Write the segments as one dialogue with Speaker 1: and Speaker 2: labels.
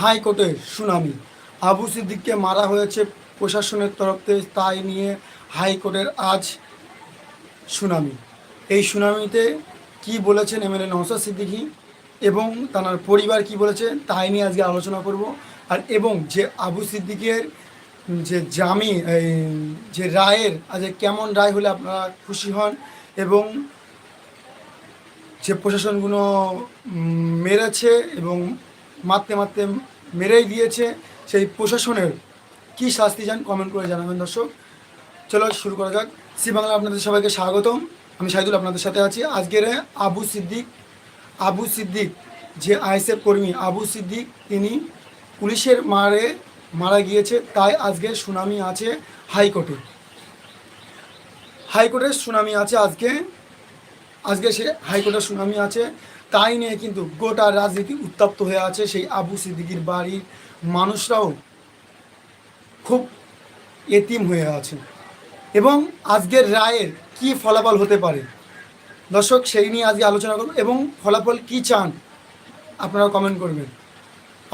Speaker 1: হাইকোর্টের শুনানি। আবু সিদ্দিককে মারা হয়েছে প্রশাসনের তরফ থেকে, তাই নিয়ে হাইকোর্টের আজ শুনানি। এই শুনানিতে কি বলেছেন M L A Naushad Siddiqui এবং তার পরিবার কি বলেছে, তাই নিয়ে আজকে আলোচনা করব। আর এবং যে আবু সিদ্দিকের যে জামি যে রায়ের, আজ কেমন রায় হলে আপনারা খুশি হন এবং যে প্রশাসনগুলো মেরেছে এবং মারতে মারতে মেরেই দিয়েছে। সেই প্রশাসনের কি শাস্তি চান কমেন্ট করে জানাবেন দর্শক। চলো শুরু করা যাক। সি বাংলা আপনাদের সবাইকে স্বাগতম। আমি সাইদুল আপনাদের সাথে আছি। আজকের আবু সিদ্দিক আবু সিদ্দিক, যে আইএসএফ কর্মী, আবু সিদ্দিক, তিনি পুলিশের মারে মারা গিয়েছে, তাই আজকে সুনামি আছে হাইকোর্টে। হাইকোর্টের সুনামি আছে আজকে। আজকে সে হাইকোর্টের সুনামি আছে। তাই নিয়ে কিন্তু গোটা রাজনীতি উত্তপ্ত হয়ে আছে সেই আবু সিদ্দিকির বাড়ির মানুষরাও খুব এতিম হয়ে আছে এবং আজকের রায়ের কি ফলাফল হতে পারে? দর্শক, সেই নিয়ে আজকে আলোচনা করব এবং ফলাফল কি চান আপনারা কমেন্ট করবেন।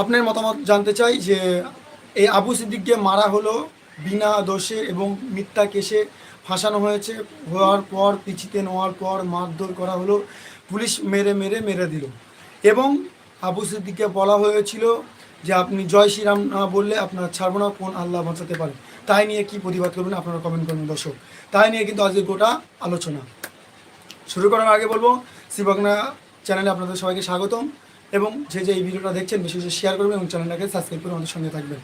Speaker 1: আপনার মতামত জানতে চাই যে এই আবু সিদ্দিককে মারা হলো বিনা দোষে এবং মিথ্যা কেসে ফাঁসানো হয়েছে, হওয়ার পর পিছিতে নেওয়ার পর মারধর করা হলো। পুলিশ মেরে মেরে মেরে দিল। এবং আবু সিদ্দিককে বলা হয়েছিল যে আপনি জয় শ্রীরাম না বললে আপনার ছাড়বো না, কোন আল্লাহ বাঁচাতে পারে। তাই নিয়ে কি প্রতিবাদ করবেন আপনারা কমেন্ট করবেন দর্শক। তাই নিয়ে কিন্তু আজকে গোটা আলোচনা। শুরু করার আগে বলব শিবগনা চ্যানেলে আপনাদের সবাইকে স্বাগতম। এবং যে যে এই ভিডিওটা দেখছেন, বেশি বেশি শেয়ার করবেন এবং চ্যানেলটাকে সাবস্ক্রাইব করে আমাদের সঙ্গে থাকবেন।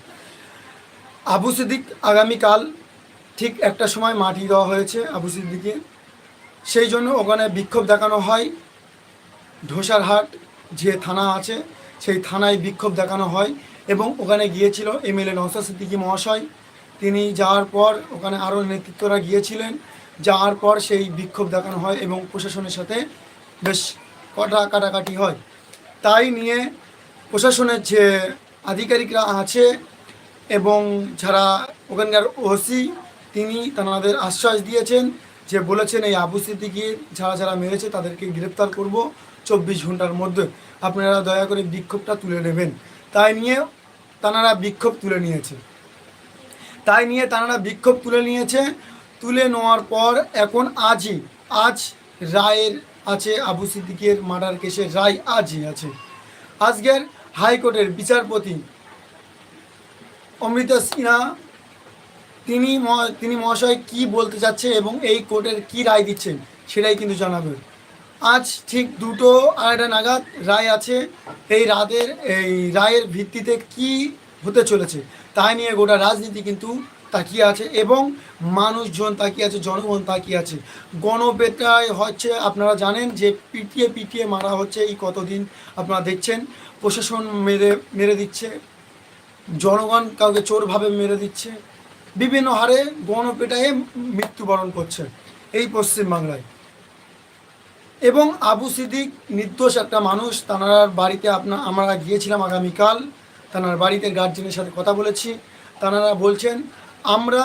Speaker 1: আবু সিদ্দিক আগামীকাল ঠিক একটা সময় মাটি দেওয়া হয়েছে আবু সিদ্দিকে। সেই জন্য ওখানে বিক্ষোভ দেখানো হয়। ঢোসারহাট যে থানা আছে, সেই থানায় বিক্ষোভ দেখানো হয় এবং ওখানে গিয়েছিল এমএলএ নওসাদ সিদ্দিকী মহাশয়। তিনি যাওয়ার পর ওখানে আরও নেতৃত্বরা গিয়েছিলেন। যাওয়ার পর সেই বিক্ষোভ দেখানো হয় এবং প্রশাসনের সাথে বেশ কটা কাটাকাটি হয়। তাই নিয়ে প্রশাসনের যে আধিকারিকরা আছে এবং যারা ওখানকার ওসি, তিনি তাদের আশ্বাস দিয়েছেন যে বলেছেন এই আবু সিদ্দিকি যারা যারা মেরেছে তাদেরকে গ্রেপ্তার করব। চব্বিশ ঘণ্টার মধ্যে আপনারা দয়া করে বিক্ষোভটা তুলে নেবেন। তাই নিয়ে তানারা বিক্ষোভ তুলে নিয়েছে। তাই নিয়ে তানারা বিক্ষোভ তুলে নিয়েছে। তুলে নেওয়ার পর এখন আজই, আজ রায়ের আছে আবু সিদ্দিকের মার্ডার কেসের রায় আজই আছে। আজকের হাইকোর্টের বিচারপতি অমৃতা সিনহা, তিনি তিনি মহাশয় কি বলতে চাচ্ছে এবং এই কোর্টের কি রায় দিচ্ছেন, সেটাই কিন্তু জানাবেন। আজ ঠিক দুটো আড়াইটা নাগাদ রায় আছে। এই রাতের এই রায়ের ভিত্তিতে কি হতে চলেছে তাই নিয়ে গোটা রাজনীতি কিন্তু তাকিয়ে আছে এবং মানুষজন তাকিয়ে আছে, জনগণ তাকিয়ে আছে। গণপেটায় হচ্ছে আপনারা জানেন যে পিটিয়ে পিটিয়ে মারা হচ্ছে এই কতদিন আপনারা দেখছেন। প্রশাসন মেরে মেরে দিচ্ছে। জনগণ কাউকে চোরভাবে মেরে দিচ্ছে। বিভিন্ন হারে গণপেটায় মৃত্যুবরণ করছে এই পশ্চিমবাংলায়। এবং আবু সিদ্দিক নির্দোষ একটা মানুষ, তানার বাড়িতে আপনার আমরা গিয়েছিলাম আগামীকাল, তানার বাড়িতে গার্জেনের সাথে কথা বলেছি। তানারা বলছেন, আমরা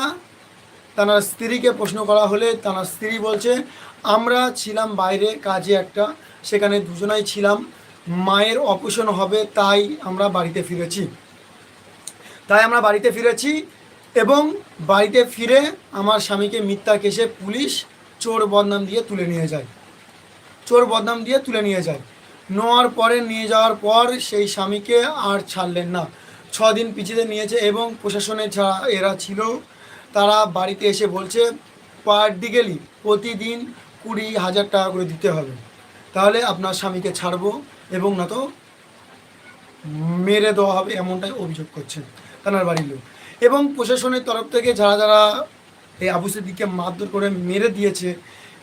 Speaker 1: তানার স্ত্রীকে প্রশ্ন করা হলে তানার স্ত্রী বলছে, আমরা ছিলাম বাইরে কাজে একটা, সেখানে দুজনাই ছিলাম, মায়ের অপারেশন হবে, তাই আমরা বাড়িতে ফিরেছি। তাই আমরা বাড়িতে ফিরেছি এবং বাড়িতে ফিরে আমার স্বামীকে মিথ্যা কেসে পুলিশ চোর বদনাম দিয়ে তুলে নিয়ে যায়। চোর বদনাম দিয়ে তুলে নিয়ে যায়। নেওয়ার পরে নিয়ে যাওয়ার পর সেই স্বামীকে আর ছাড়লেন না। ছ দিন পিছিয়ে নিয়েছে এবং প্রশাসনের যারা এরা ছিল, তারা বাড়িতে এসে বলছে, পার ডিগেলি প্রতিদিন কুড়ি হাজার টাকা করে দিতে হবে। তাহলে আপনার স্বামীকে ছাড়বো এবং না তো মেরে দেওয়া হবে, এমনটাই অভিযোগ করছেন তানার বাড়ির লোক। এবং প্রশাসনের তরফ থেকে যারা যারা এই আবু সিদ্দিককে মারধর করে মেরে দিয়েছে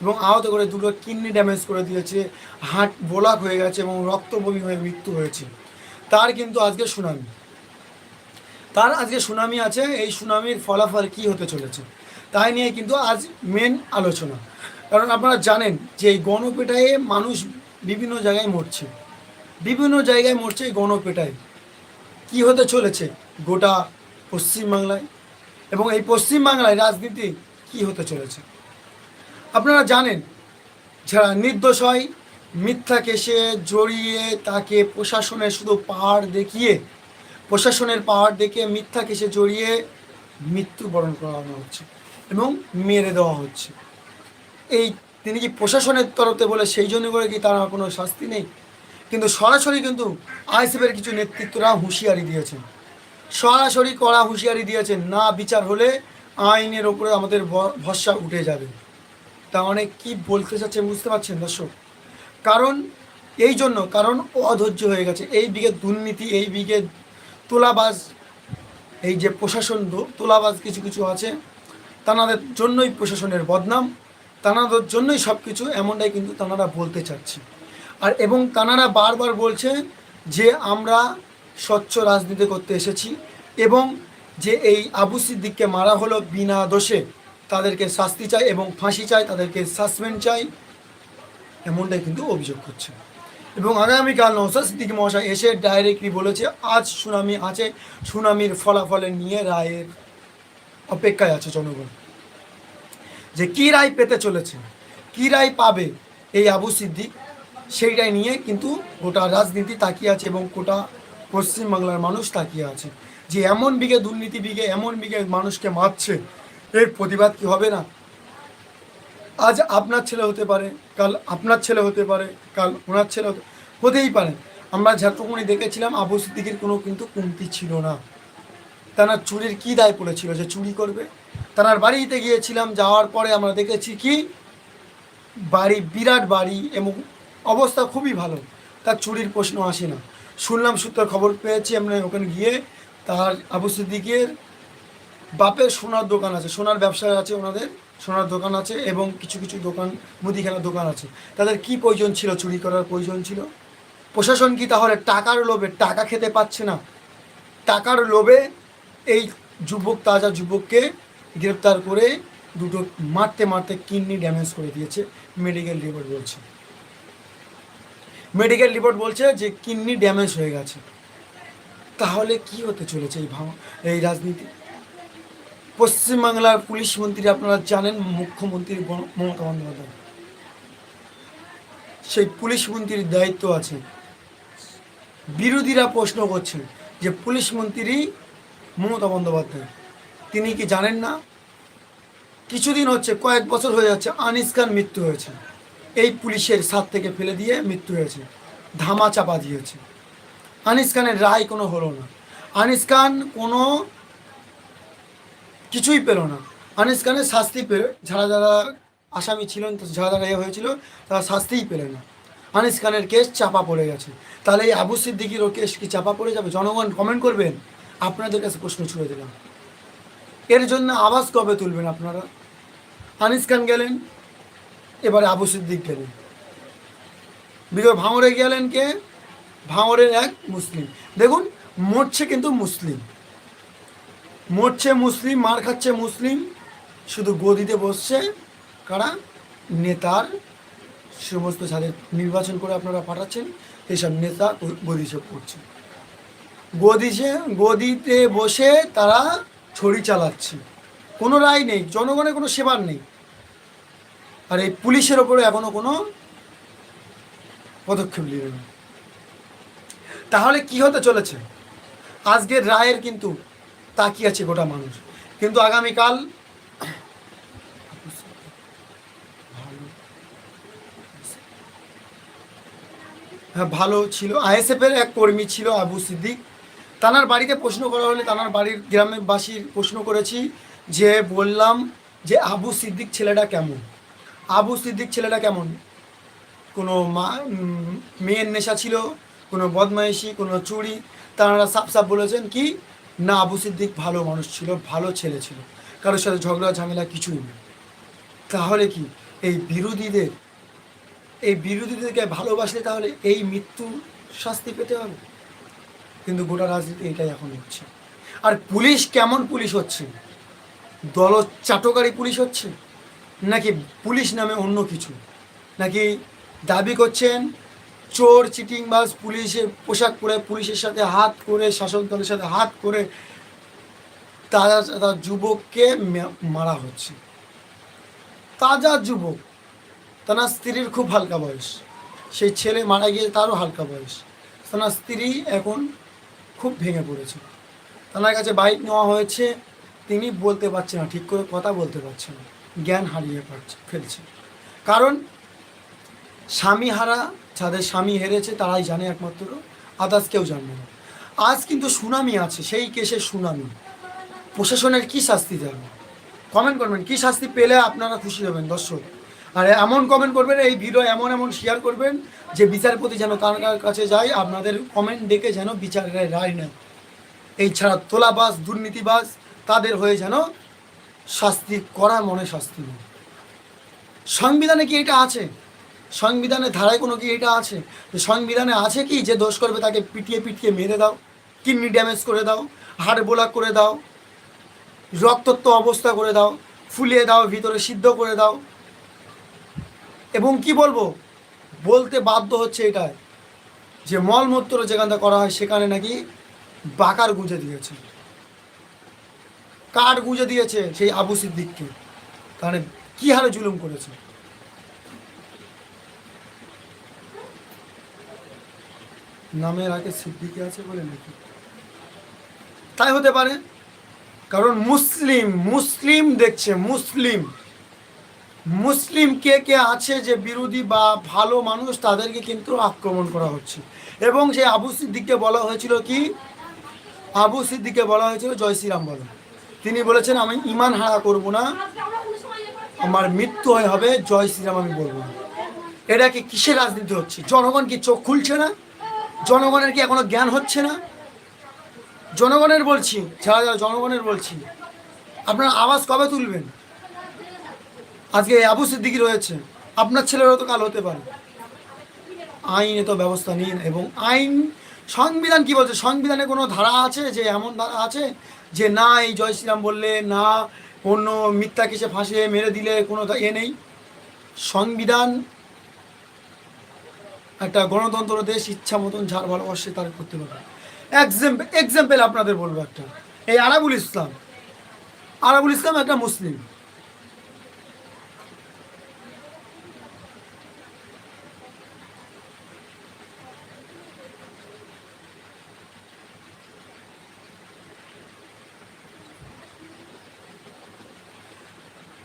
Speaker 1: এবং আহত করে দুটো কিডনি ড্যামেজ করে দিয়েছে হার্ট বোলাক হয়ে গেছে এবং রক্তবমি হয়ে মৃত্যু হয়েছে। তার কিন্তু আজকে সুনামি। তার আজকে সুনামি আছে, এই সুনামির ফলাফল কি হতে চলেছে, তাই নিয়ে কিন্তু আজ মেন আলোচনা। কারণ আপনারা জানেন যে এই গণপেটায় মানুষ বিভিন্ন জায়গায় মরছে। বিভিন্ন জায়গায় মরছে এই গণপেটায় কি হতে চলেছে? গোটা পশ্চিমবাংলায়। এবং এই পশ্চিমবাংলায় রাজনীতি কি হতে চলেছে? আপনারা জানেন, যারা নির্দোষ হয় মিথ্যা কেসে জড়িয়ে তাকে প্রশাসনের শুধু পাহাড় দেখিয়ে, প্রশাসনের পাহাড় দেখে মিথ্যা কেসে জড়িয়ে মৃত্যুবরণ করানো হচ্ছে এবং মেরে দেওয়া হচ্ছে। এই তিনি কি প্রশাসনের তরফে বলে সেই জন্য করে কি তার কোনো শাস্তি নেই? কিন্তু সরাসরি কিন্তু আইসিএফের কিছু নেতৃত্বরা হুঁশিয়ারি দিয়েছেন। সরাসরি কড়া হুঁশিয়ারি দিয়েছেন, না বিচার হলে আইনের ওপরে আমাদের ভরসা উঠে যাবে। তা অনেক কি বলতে চাচ্ছে বুঝতে পারছেন, দর্শক? কারণ এই জন্য, কারণ অধৈর্য হয়ে গেছে। এই দিকে দুর্নীতি, এই দিকে তোলাবাজ, এই যে প্রশাসন তোলাবাজ কিছু কিছু আছে, তানাদের জন্যই প্রশাসনের বদনাম, তানাদের জন্যই সব কিছু এমনটাই কিন্তু তানারা বলতে চাচ্ছে। আর এবং তানারা বারবার বলছে যে আমরা স্বচ্ছ রাজনীতি করতে এসেছি এবং যে এই আবু সিদ্দিককে মারা হলো বিনা দোষে তাদেরকে শাস্তি চাই এবং ফাঁসি চাই, তাদেরকে সাসপেন্ড চাই, এমনটাই কিন্তু অভিযোগ করছে। এবং আগামীকাল নৌসাদ সিদ্দিকী মহাশয় এসে ডাইরেক্টলি বলেছে, আজ সুনামি আছে, সুনামির ফলাফলে নিয়ে রায়ের অপেক্ষায় আছে জনগণ। যে কী রায় পেতে চলেছে, কী রায় পাবে এই আবু সিদ্দিক, সেইটাই নিয়ে কিন্তু গোটা রাজনীতি তাকিয়ে আছে এবং গোটা পশ্চিমবাংলার মানুষ তাকিয়ে আছে। যে এমন বিঘে দুর্নীতি বিঘে এমন বিঘে মানুষকে মারছে এর প্রতিবাদ কি হবে না? আজ আপনার ছেলে হতে পারে, কাল আপনার ছেলে হতে পারে, কাল ওনার ছেলে হতে, হতেই পারে। আমরা যতক্ষণই দেখেছিলাম, আবু সিদ্দিকের কোনো কিন্তু কমতি ছিল না। তার চুরির কি দায় পড়েছিল যে চুরি করবে? তার বাড়িতে গিয়েছিলাম, যাওয়ার পরে আমরা দেখেছি কি? বাড়ি, বিরাট বাড়ি, এবং অবস্থা খুবই ভালো। তার চুরির প্রশ্ন আসে না। শুনলাম সূত্রে খবর পেয়েছি আমরা ওখানে গিয়ে, তার আবু সিদ্দিকের বাপের সোনার দোকান আছে, সোনার ব্যবসা আছে ওনাদের, সোনার দোকান আছে এবং কিছু কিছু দোকান, মুদিখানার দোকান আছে। তাদের কি প্রয়োজন ছিল, চুরি করার প্রয়োজন ছিল? প্রশাসন কি তাহলে টাকার লোভে টাকা খেতে পাচ্ছে না? টাকার লোভে এই যুবক, তাজা যুবককে গ্রেপ্তার করে দুটো মারতে মারতে কিডনি ড্যামেজ করে দিয়েছে, মেডিকেল রিপোর্ট বলছে। মেডিকেল রিপোর্ট বলছে যে কিডনি ড্যামেজ হয়ে গেছে। তাহলে কি হতে চলেছে এই এই রাজনীতি? পশ্চিমবাংলার পুলিশ মন্ত্রী আপনারা জানেন, মুখ্যমন্ত্রী মমতা বন্দ্যোপাধ্যায়। সেই পুলিশ মন্ত্রীর দায়িত্ব আছে। বিরোধীরা প্রশ্ন করছেন যে, পুলিশ মন্ত্রী মমতা বন্দ্যোপাধ্যায়, তিনি কি জানেন না? কিছুদিন হচ্ছে, কয়েক বছর হয়ে যাচ্ছে, আনিস খান মৃত্যু হয়েছে। এই পুলিশের সাথ থেকে ফেলে দিয়ে মৃত্যু হয়েছে ধামা চাপা দিয়েছে। আনিস খানের রায় কোনো হলো না। আনিস খান কোনো কিছুই পেল না। আনিস খানের শাস্তি পেল, যারা যারা আসামি ছিলেন, যারা যারা এ হয়েছিল, তারা শাস্তিই পেলে না। আনিস খানের কেস চাপা পড়ে গেছে। তাহলে এই আবু সিদ্দিকিরও কেস কি চাপা পড়ে যাবে? জনগণ কমেন্ট করবেন। আপনাদের কাছে প্রশ্ন ছুড়ে দিলাম। এর জন্য আওয়াজ কবে তুলবেন আপনারা? আনিস খান গেলেন, এবারে আবু সিদ্দিক গেলেন। বিজয় ভাঙড়ে গেলেন কে? ভাঙড়ের এক মুসলিম। দেখুন, মরছে কিন্তু মুসলিম। মরছে মুসলিম, মার খাচ্ছে মুসলিম, শুধু গদিতে বসছে কারা? নেতার সমস্ত যাদের নির্বাচন করে আপনারা পাঠাচ্ছেন, এইসব নেতা গদিসে পড়ছে গদিসে গদিতে বসে তারা ছড়ি চালাচ্ছে। কোনো রায় নেই, জনগণের কোনো সেবার নেই। আর এই পুলিশের ওপরে এখনও কোনো পদক্ষেপ নিল না। তাহলে কি হতে চলেছে? আজকের রায়ের কিন্তু তাকিয়ে আছে গোটা মানুষ। কিন্তু আগামীকাল হ্যাঁ ভালো ছিল। আইএসএফ এর এক কর্মী ছিল আবু সিদ্দিক। তানার বাড়িতে প্রশ্ন করা হলে তানার বাড়ির গ্রামের বাসীর প্রশ্ন করেছি যে বললাম যে আবু সিদ্দিক ছেলেটা কেমন? আবু সিদ্দিক ছেলেটা কেমন? কোনো মা মেয়ের নেশা ছিল, কোনো বদমাইশি, কোনো চুরি। তারা সাপ সাপ বলেছেন কি না, আবু সিদ্দিক ভালো মানুষ ছিল, ভালো ছেলে ছিল। কারোর সাথে ঝগড়া, ঝামেলা কিছুই নেই। তাহলে কি এই বিরোধীদের, এই বিরোধীদেরকে ভালোবাসলে তাহলে এই মৃত্যু শাস্তি পেতে হবে? কিন্তু গোটা রাজনীতি এটাই এখন হচ্ছে। আর পুলিশ কেমন পুলিশ হচ্ছে? দল চাটকারী পুলিশ হচ্ছে? নাকি পুলিশ নামে অন্য কিছু? নাকি দাবি করছেন চোর চিটিংবাজ পুলিশের পোশাক পরে, পুলিশের সাথে হাত করে শাসক দলের সাথে হাত করে তাজা তাজা যুবককে মারা হচ্ছে। তাজা যুবক, তার স্ত্রীর খুব হালকা বয়স। সেই ছেলে মারা গিয়ে তারও হালকা বয়স। তার স্ত্রী এখন খুব ভেঙে পড়েছে। তার কাছে বাইক নেওয়া হয়েছে। তিনি বলতে পারছে না, ঠিক করে কথা বলতে পারছে না। জ্ঞান হারিয়ে পারছে, ফেলছে। কারণ স্বামী হারা যাদের স্বামী হেরেছে তারাই জানে একমাত্র আদার্স কেউ জানবে না। আজ কিন্তু সুনামি আছে, সেই কেসের সুনামি। প্রশাসনের কি শাস্তি দেবে কমেন্ট করবেন, কি শাস্তি পেলে আপনারা খুশি হবেন দর্শক? আর এমন কমেন্ট করবেন, এই ভিডিও এমন এমন শেয়ার করবেন যে বিচারপতি যেন তার কাছে যায়, আপনাদের কমেন্ট ডেকে যেন বিচারের রায় নেয়। এই ছাড়া তোলাবাজ, দুর্নীতিবাজ, তাদের হয়ে যেন শাস্তি করা মনে শাস্তি নেই সংবিধানে কি এটা আছে? সংবিধানের ধারায় কোনো কি এটা আছে? সংবিধানে আছে কি যে দোষ করবে তাকে পিটিয়ে পিটিয়ে মেরে দাও, কিডনি ড্যামেজ করে দাও হাড় বোলাক করে দাও রক্তত্ব অবস্থা করে দাও, ফুলিয়ে দাও, ভিতরে সিদ্ধ করে দাও। এবং কি বলব? বলতে বাধ্য হচ্ছে এটাই যে মলমূত্র যেখানটা করা হয় সেখানে নাকি বাকার গুঁজে দিয়েছে। কাঠ গুঁজে দিয়েছে সেই আবু সিদ্দিককে? তাহলে কি হারে জুলুম করেছে? নামের আগে সিদ্দিকি আছে বলে নাকি? তাই হতে পারে। কারণ মুসলিম মুসলিম দেখছে, মুসলিম। মুসলিম কে কে আছে যে বিরোধী বা ভালো মানুষ তাদেরকে কিন্তু আক্রমণ করা হচ্ছে। এবং সেই আবু সিদ্দিককে বলা হয়েছিল কি? আবু সিদ্দিককে বলা হয়েছিল জয় শ্রীরাম বলো। তিনি বলেছেন, আমি ইমান হারা করব না। আমার মৃত্যু হয় হবে জয় শ্রীরাম আমি বলব না। এটা কি কিসের রাজনীতি হচ্ছে? জনগণ কি চোখ খুলছে না? জনগণের কি এখনও জ্ঞান হচ্ছে না? জনগণের বলছি, ছাড়া যারা জনগণের বলছি। আপনার আওয়াজ কবে তুলবেন? আজকে আবু সিদ্দিকি রয়েছে। আপনার ছেলেরও তো কাল হতে পারে। আইনে তো ব্যবস্থা নিন এবং আইন, সংবিধান কি বলছে? সংবিধানে কোনো ধারা আছে যে, এমন ধারা আছে যে, না, এই জয় শ্রীরাম বললে, না, অন্য মিথ্যা কিসে ফাঁসিয়ে মেরে দিলে কোনো এ নেই? সংবিধান একটা গণতন্ত্র দেশ ইচ্ছা মতন যার ভালোবাসে তার করতে পারে এক্সাম্পল এক্সাম্পল আপনাদের বলব একটা। এই আরাবুল ইসলাম। আরাবুল ইসলাম একটা মুসলিম।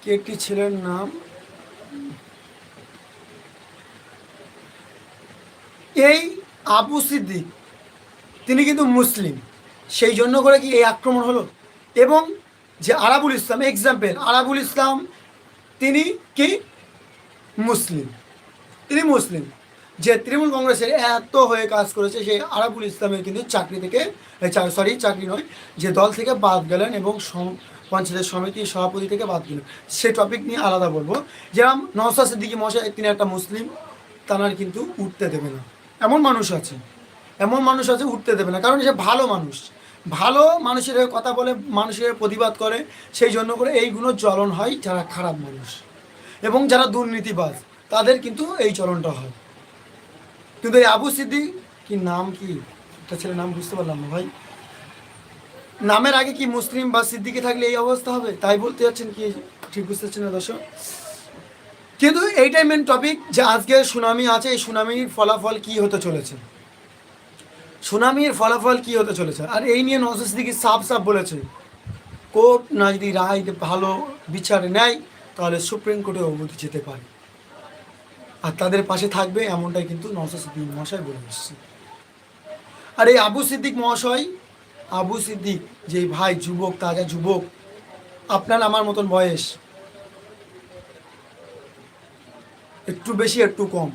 Speaker 1: কি একটি ছেলের নাম? এই আবু সিদ্দিক, তিনি কিন্তু মুসলিম। সেই জন্য করে কি এই আক্রমণ হলো? এবং যে আরাবুল ইসলাম এক্সাম্পল আরাবুল ইসলাম, তিনি কি? মুসলিম। তিনি মুসলিম। যে তৃণমূল কংগ্রেসের এত হয়ে কাজ করেছে সেই আরাবুল ইসলামের কিন্তু চাকরি থেকে সরি চাকরি নয়, যে দল থেকে বাদ গেলেন এবং পঞ্চায়েত সমিতির সভাপতি থেকে বাদ গেলেন। সে টপিক নিয়ে আলাদা বলব। যেরকম নওসা সিদ্দিকি মশাই তিনি একটা মুসলিম তানার কিন্তু উঠতে দেবে না। এমন মানুষ আছে, এমন মানুষ আছে উঠতে দেবে না, কারণ সে ভালো মানুষ। ভালো মানুষের কথা বলে, মানুষের প্রতিবাদ করে, সেই জন্য করে এইগুলো চলন হয় যারা খারাপ মানুষ। এবং যারা দুর্নীতিবাজ, তাদের কিন্তু এই চলনটা হয়। কিন্তু এই আবু সিদ্দিক, কি নাম কি? একটা ছেলের নাম বুঝতে পারলাম না ভাই। নামের আগে কি মুসলিম বা সিদ্দিকে থাকলে এই অবস্থা হবে? তাই বলতে যাচ্ছেন কি? ঠিক বুঝতে পারছেন না দর্শক? কিন্তু এইটাই মেন টপিক যে আজকে সুনামি আছে, এই সুনামির ফলাফল কি হতে চলেছে? সুনামির ফলাফল কি হতে চলেছে? আর এই নিয়ে নজর সিদ্দিকি সাফ সাফ বলেছে। কোর্ট না যদি রায় ভালো বিচার নেয়, তাহলে সুপ্রিম কোর্টে অবধি যেতে পারে। আর তাদের পাশে থাকবে এমনটাই কিন্তু নওসাদ সিদ্দিক মহাশয় বলে এসছে। আর এই আবু সিদ্দিক মহাশয়, আবু সিদ্দিক যে ভাই, যুবক, তাজা যুবক, আপনার আমার মতন বয়স একটু বেশি, একটু কম।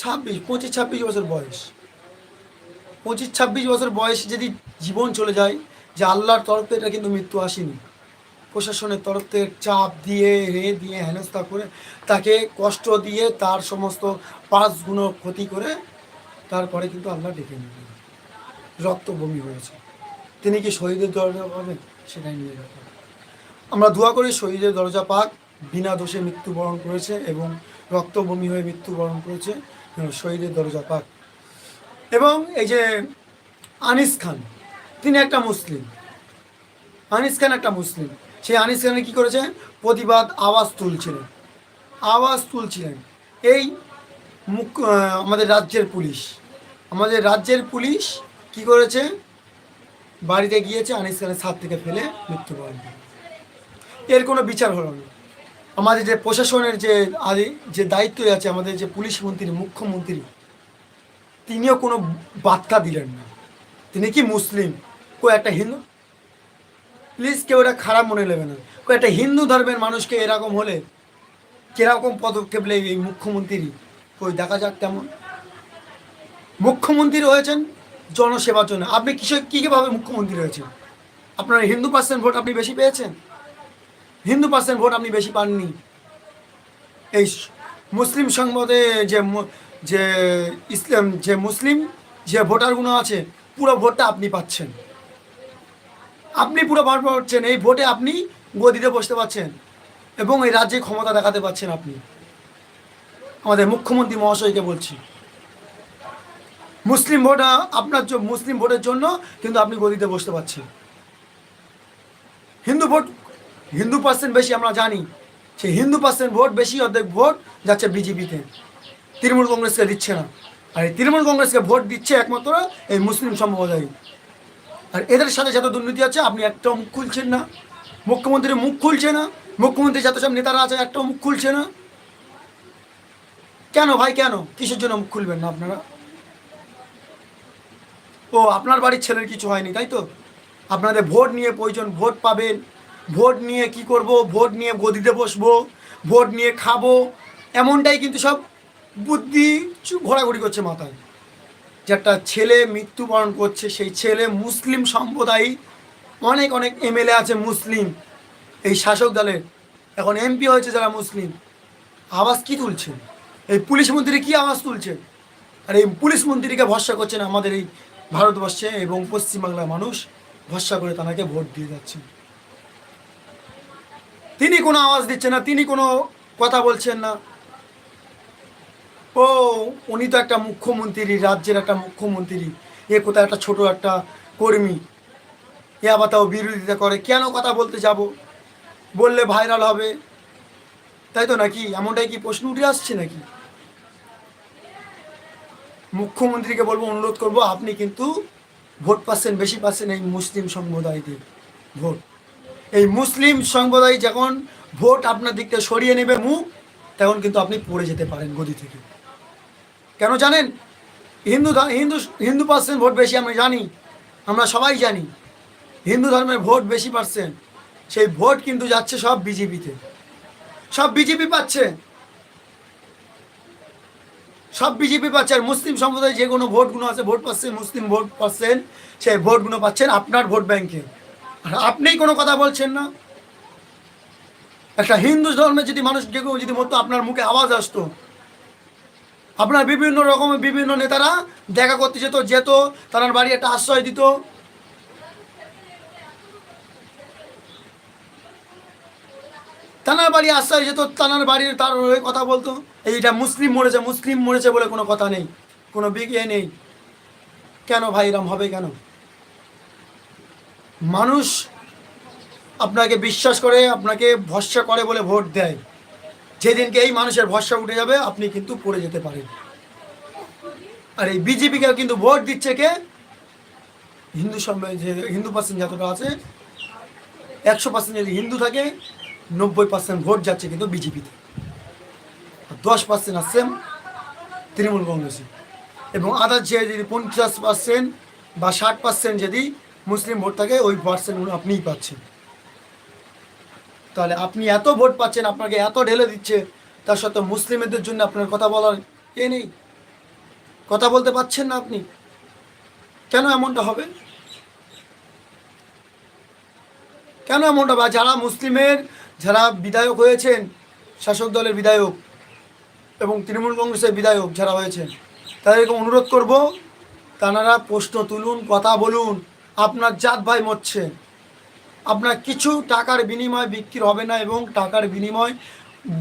Speaker 1: ছাব্বিশ, পঁচিশ, ছাব্বিশ বছর বয়স। পঁচিশ, ছাব্বিশ বছর বয়সে যদি জীবন চলে যায়, যে আল্লাহর তরফ থেকে এটা কিন্তু মৃত্যু আসেনি। প্রশাসনের তরফ থেকে চাপ দিয়ে, রে দিয়ে, হেনস্থা করে, তাকে কষ্ট দিয়ে তার সমস্ত পাঁচগুণ ক্ষতি করে তারপরে কিন্তু আল্লাহ ডেকে নিলেন রক্ত বমি হয়েছে। তিনি কি শহীদের দরজা পাবেন? সেটাই নিয়ে ব্যাপার আমরা দোয়া করি শহীদের দরজা পাক। বিনা দোষে মৃত্যুবরণ করেছে এবং রক্ত বমি হয়ে মৃত্যুবরণ করেছে শহীদের দরজা পাক। এবং এই যে আনিস খান, তিনি একটা মুসলিম। আনিস খান একটা মুসলিম। সেই আনিস খানে কী করেছে? প্রতিবাদ আওয়াজ তুলছিলেন। আওয়াজ তুলছিলেন। এই মুখ আমাদের রাজ্যের পুলিশ। আমাদের রাজ্যের পুলিশ কি করেছে? বাড়িতে গিয়েছে আনিস খানের ছাদ থেকে ফেলে মৃত্যুবরণ। এর কোনো বিচার হলো না। আমাদের যে প্রশাসনের যে আদি যে দায়িত্ব আছে, আমাদের যে পুলিশ মন্ত্রী, মুখ্যমন্ত্রী, তিনিও কোনো বার্তা দিলেন না। তিনি কি মুসলিম? কো একটা হিন্দু? প্লিজ কেউ এটা খারাপ মনে নেবে না। কো একটা হিন্দু ধর্মের মানুষকে এরকম হলে কীরকম পদক্ষেপ নেবে এই মুখ্যমন্ত্রী? কই দেখা যাক কেমন। মুখ্যমন্ত্রী হয়েছেন জনসেবার জন্য। আপনি কিসে কী কীভাবে মুখ্যমন্ত্রী হয়েছেন আপনার হিন্দু পার্সেন্ট ভোট আপনি বেশি পেয়েছেন? হিন্দু পার্সেন্ট ভোট আপনি বেশি পাননি। এই মুসলিম সংবাদে যে যে ইসলাম, যে মুসলিম যে ভোটারগুলো আছে, পুরো ভোটটা আপনি পাচ্ছেন। আপনি পুরো ভোট পাচ্ছেন, এই ভোটে আপনি গদিতে বসতে পারছেন এবং এই রাজ্যে ক্ষমতা দেখাতে পারছেন আপনি। আমাদের মুখ্যমন্ত্রী মহাশয়কে বলছি, মুসলিম ভোট আপনার মুসলিম ভোটের জন্য কিন্তু আপনি গদিতে বসতে পারছেন হিন্দু ভোট হিন্দু পার্সেন্ট বেশি আমরা জানি। সেই হিন্দু পার্সেন্ট ভোট বেশি অর্ধেক ভোট যাচ্ছে বিজেপিতে। তৃণমূল কংগ্রেসকে দিচ্ছে না। আর এই তৃণমূল কংগ্রেসকে ভোট দিচ্ছে একমাত্র এই মুসলিম সম্প্রদায় আর এদের সাথে যত দুর্নীতি আছে, আপনি একটাও মুখ খুলছেন না। মুখ্যমন্ত্রী মুখ খুলছে না। মুখ্যমন্ত্রী যত সব নেতারা আছে একটাও মুখ খুলছে না। কেন ভাই, কেন? কিসের জন্য মুখ খুলবেন না আপনারা? ও, আপনার বাড়ির ছেলের কিছু হয়নি, তাই তো? আপনাদের ভোট নিয়ে প্রয়োজন, ভোট পাবেন। ভোট নিয়ে কি করব? ভোট নিয়ে গদিতে বসবো, ভোট নিয়ে খাব, এমনটাই কিন্তু সব বুদ্ধি ঘোরাঘুরি করছে মাথায়। যে একটা ছেলে মৃত্যুবরণ করছে, সেই ছেলে মুসলিম সম্প্রদায়। অনেক অনেক এমএলএ আছে মুসলিম। এই শাসক দলের। এখন এমপি হয়েছে যারা মুসলিম। আওয়াজ কি তুলছেন এই পুলিশ মন্ত্রী কি আওয়াজ তুলছেন আর এই পুলিশ মন্ত্রীকে ভরসা করছেন আমাদের এই ভারতবর্ষে এবং পশ্চিমবাংলার মানুষ। ভরসা করে তাকে ভোট দিয়ে যাচ্ছেন। তিনি কোনো আওয়াজ দিচ্ছেন না, তিনি কোনো কথা বলছেন না। ও, উনি তো একটা মুখ্যমন্ত্রী, রাজ্যের একটা মুখ্যমন্ত্রী। এ কোথায় একটা ছোট একটা কর্মী। এ আবার তাও বিরোধিতা করে। কেন কথা বলতে যাব? বললে ভাইরাল হবে। তাই তো নাকি? এমনটাই কি প্রশ্ন উঠে আসছে নাকি? মুখ্যমন্ত্রীকে বলব, অনুরোধ করব, আপনি কিন্তু ভোট পাচ্ছেন, বেশি পাচ্ছেন এই মুসলিম সম্প্রদায়দের ভোট। এই মুসলিম সম্প্রদায় যখন ভোট আপনার দিক থেকে সরিয়ে নেবে মুখ, তখন কিন্তু আপনি পড়ে যেতে পারেন গদি থেকে। কেন জানেন? হিন্দু হিন্দু হিন্দু পার্সেন্ট ভোট বেশি আমরা জানি, আমরা সবাই জানি। হিন্দু ধর্মের ভোট বেশি পার্সেন্ট সেই ভোট কিন্তু যাচ্ছে সব বিজেপিতে। সব বিজেপি পাচ্ছে। সব বিজেপি পাচ্ছে আর মুসলিম সম্প্রদায় যে কোনো ভোটগুলো আছে, ভোট পাচ্ছেন মুসলিম ভোট পাচ্ছেন, সেই ভোটগুলো পাচ্ছেন আপনার ভোট ব্যাংকে। আর আপনিই কোনো কথা বলছেন না? একটা হিন্দু ধর্মে যদি মানুষ যে যদি মতো আপনার মুখে আওয়াজ আসতো, আপনার বিভিন্ন রকমের বিভিন্ন নেতারা দেখা করতে যেত যেত তার বাড়ি একটা আশ্রয় দিত। তানার বাড়ি আশ্রয় যেত তানার বাড়ির তার কথা বলতো। এইটা মুসলিম মরেছে মুসলিম মরেছে বলে কোনো কথা নেই, কোনো বিগে নেই। কেন ভাই এরম হবে কেন? মানুষ আপনাকে বিশ্বাস করে, আপনাকে ভরসা করে বলে ভোট দেয়। যেদিনকে এই মানুষের ভরসা উঠে যাবে, আপনি কিন্তু পড়ে যেতে পারেন। আর এই বিজেপিকে কিন্তু ভোট দিচ্ছে কে? হিন্দু যে হিন্দু পার্সেন্ট যতটা আছে, একশো পার্সেন্ট যদি হিন্দু থাকে, নব্বই পার্সেন্ট ভোট যাচ্ছে কিন্তু বিজেপিতে। দশ পার্সেন্ট আসছে তৃণমূল কংগ্রেসে। এবং আদার যে যদি পঞ্চাশ পার্সেন্ট বা ষাট পার্সেন্ট যদি মুসলিম ভোট থাকে, ওই পার্সেন্টগুলো আপনিই পাচ্ছেন। তাহলে আপনি এত ভোট পাচ্ছেন, আপনাকে এত ঢেলে দিচ্ছে, তার সত্ত্বেও মুসলিমদের জন্য আপনার কথা বলার এ নেই। কথা বলতে পারছেন না আপনি। কেন এমনটা হবে? কেন এমনটা হবে? যারা মুসলিমের, যারা বিধায়ক হয়েছেন, শাসক দলের বিধায়ক এবং তৃণমূল কংগ্রেসের বিধায়ক যারা হয়েছেন, তাদেরকে অনুরোধ করব তানারা প্রশ্ন তুলুন, কথা বলুন। আপনার জাত ভাই মরছে। আপনার কিছু টাকার বিনিময় বিক্রি হবে না এবং টাকার বিনিময়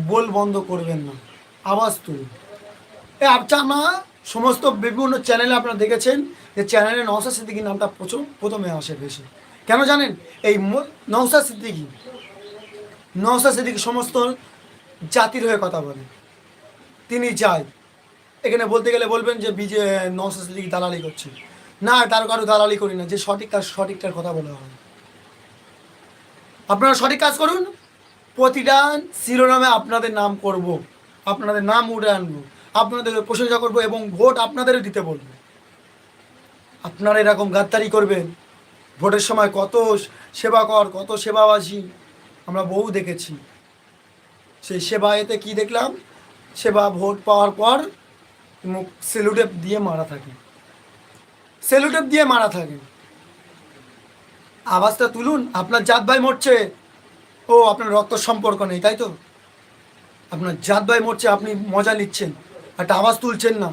Speaker 1: বল বন্ধ করবেন না। আওয়াজ তুলুন। এ আমরা সমস্ত বিভিন্ন চ্যানেলে আপনারা দেখেছেন যে চ্যানেলে নওসা সিদ্দিকি নামটা প্রচুর প্রথমে আসে বেশি। কেন জানেন? এই নওসা সিদ্দিকি নওসা সিদ্দিকি সমস্ত জাতির হয়ে কথা বলে। তিনি চায় এখানে বলতে গেলে বলবেন যে বিজে নওসাদ সিদ্দিকি দালালি করছে। না, তার কারও দালালি করি না, যে সঠিক কাজ, সঠিকটার কথা বলা হয় আপনারা সঠিক কাজ করুন, প্রতিটা শিরোনামে আপনাদের নাম করব, আপনাদের নাম উঠে আনব, আপনাদের প্রশংসা করব এবং ভোট আপনাদেরও দিতে বলব। আপনারা এরকম গাদ্দারি করবেন, ভোটের সময় কত সেবা কর, কত সেবাবাসী আমরা বহু দেখেছি। সেই সেবা এতে কি দেখলাম? সেবা, ভোট পাওয়ার পর মুখ সেলুটেপ দিয়ে মারা থাকে। সেলুটেপ দিয়ে মারা থাকে আওয়াজটা তুলুন, আপনার জাত ভাই মরছে। ও, আপনার রক্ত সম্পর্ক নেই, তাই তো? আপনার জাত ভাই মরছে, আপনি মজা নিচ্ছেন। একটা আওয়াজ তুলছেন না।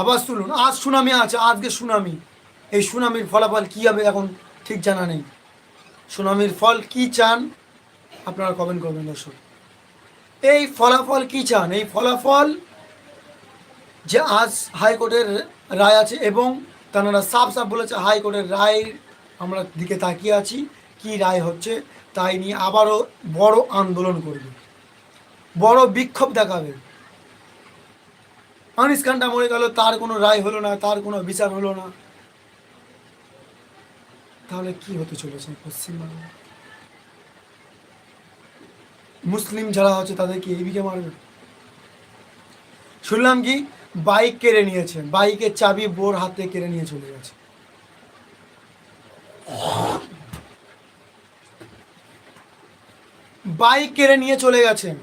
Speaker 1: আওয়াজ তুলুন, আজ সুনামি আছে, আজকে সুনামি। এই সুনামির ফলাফল কী হবে এখন ঠিক জানা নেই। সুনামির ফল কি চান, আপনারা কমেন্ট করবেন, দর্শক। এই ফলাফল কি চান? এই ফলাফল যে আজ হাইকোর্টের রায় আছে এবং তারা সাফ সাফ বলেছে হাইকোর্টের রায়ের আমরা দিকে তাকিয়ে আছি, কি রায় হচ্ছে তাই নিয়ে আবারও বড় আন্দোলন করবে, বড় বিক্ষোভ দেখাবে। আনিস খানটা মরে গেল, তার কোনো রায় হলো না, তার কোনো বিচার হলো না। তাহলে কি হতে চলেছে পশ্চিমবাংলা মুসলিম যারা হচ্ছে তাদেরকে এইদিকে মারবে। শুনলাম কি বাইক কেড়ে নিয়েছে, বাইকের চাবি বোর হাতে কেড়ে নিয়ে চলে গেছে। বাইক কেড়ে নিয়ে চলে গেছে।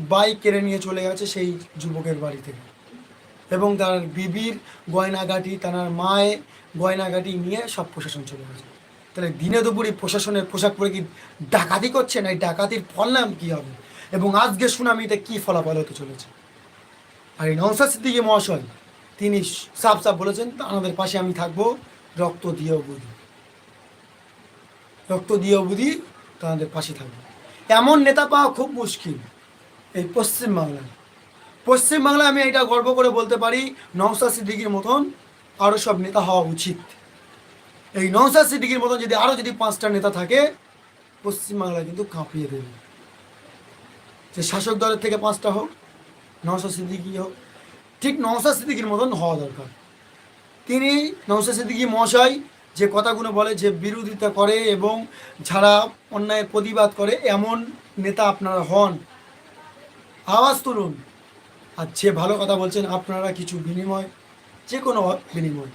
Speaker 1: বাইক কেড়ে নিয়ে চলে গেছে সেই যুবকের বাড়ি থেকে। এবং তার বিবির গয়নাগাটি, তার মায়ে গয়নাগাটি নিয়ে সব প্রশাসন চলে গেছে। তাহলে দিনে দুপুরে প্রশাসনের পোশাক পরে কি ডাকাতি করছে? না এই ডাকাতির ফল নাম কী হবে? এবং আজকে সুনামিতে কী ফলাফল হতে চলেছে? আর এই নৌসাদ সিদ্দিকি মহাশয়, তিনি সাফ সাফ বলেছেন, আমাদের পাশে আমি থাকব, রক্ত দিয়ে বুঝি। রক্ত দিয়ে বুঝি তাদের পাশে থাকব। এমন নেতা পাওয়া খুব মুশকিল এই পশ্চিমবাংলায় পশ্চিমবাংলায় আমি এটা গর্ব করে বলতে পারি নওসাদ সিদ্দিকির মতন আরও সব নেতা হওয়া উচিত। এই নওসাদ সিদ্দিকির মতন যদি আরও যদি পাঁচটা নেতা থাকে পশ্চিমবাংলায় কিন্তু কাঁপিয়ে দেবে। যে শাসক দলের থেকে পাঁচটা হোক নওসাদ সিদ্দিকি হোক ঠিক নওসাদ সিদ্দিকির মতন হওয়া দরকার। তিনি নওসাদ সিদ্দিকি মহাশয় যে কথাগুলো বলে, যে বিরোধিতা করে এবং যারা অন্যায়ের প্রতিবাদ করে, এমন নেতা আপনারা হন। আওয়াজ তুলুন। আর যে ভালো কথা বলছেন, আপনারা কিছু বিনিময়, যে কোনো বিনিময়।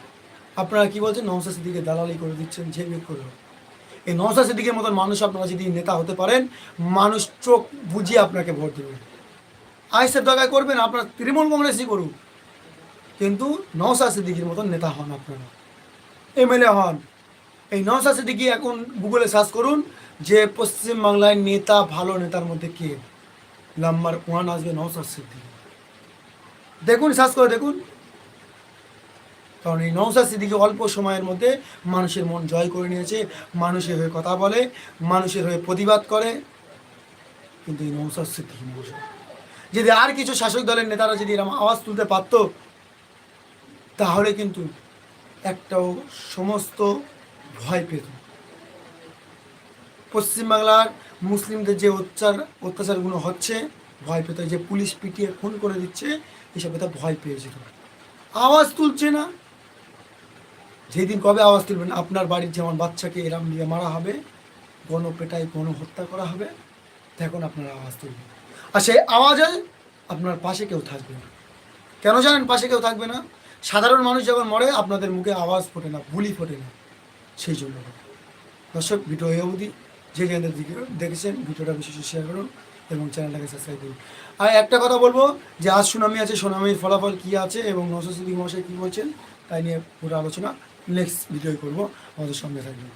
Speaker 1: আপনারা কি বলছেন? নওসাদ সিদ্দিকে দালালি করে দিচ্ছেন, যে বের করে। এই নওসাদ সিদ্দিকের মতন মানুষ আপনারা যদি নেতা হতে পারেন, মানুষ চোখ বুঝিয়ে আপনাকে ভোট দেবে। আইসের দরকার করবেন, আপনার তৃণমূল কংগ্রেসই করুন কিন্তু নওসাদ সিদ্দিকির মতন নেতা হন আপনারা। এমএলএ হন। এই নওসাদ সিদ্দিকি এখন গুগলে সার্চ করুন যে পশ্চিমবাংলায় নেতা, ভালো নেতার মধ্যে কে? নাম্বার ওয়ান আসবে নওসাদ সিদ্দিকি। দেখুন, সার্চ করে দেখুন। কারণ এই নৌসাদ সিদ্দিকি অল্প সময়ের মধ্যে মানুষের মন জয় করে নিয়েছে, মানুষের হয়ে কথা বলে, মানুষের হয়ে প্রতিবাদ করে। কিন্তু এই নৌসাদ সিদ্দিকি মহাশয় যদি আর কিছু শাসক দলের নেতারা যদি এরকম আওয়াজ তুলতে পারত, তাহলে কিন্তু একটাও সমস্ত ভয় পেত। পশ্চিমবাংলার মুসলিমদের যে অত্যাচার, অত্যাচারগুলো হচ্ছে, ভয় পেত, যে পুলিশ পিটিয়ে খুন করে দিচ্ছে, এসব কথা ভয় পেয়েছিল। আওয়াজ তুলছে না। যেদিন কবে আওয়াজ তুলবেন আপনার বাড়ির যেমন বাচ্চাকে এরাম দিয়ে মারা হবে, গণপেটায় গণহত্যা করা হবে, তখন আপনারা আওয়াজ তুলবেন। আর সেই আওয়াজে আপনার পাশে কেউ থাকবে না। কেন জানেন পাশে কেউ থাকবে না? সাধারণ মানুষ যখন মরে, আপনাদের মুখে আওয়াজ ফোটে না, বুলি ফোটে না। সেই জন্য দর্শক, ভিডিও এই অবধি। যে যেখানে দিকে দেখেছেন, ভিডিওটা বেশি শেয়ার করুন এবং চ্যানেলটাকে সাবস্ক্রাইব করুন। আর একটা কথা বলব, যে আজ সুনামি আছে, সুনামির ফলাফল কী আছে এবং সিদ্দিক মহাশয় কী বলছেন তাই নিয়ে পুরো আলোচনা। নেক্সট ভিডিও করব। আমাদের সঙ্গে থাকবেন।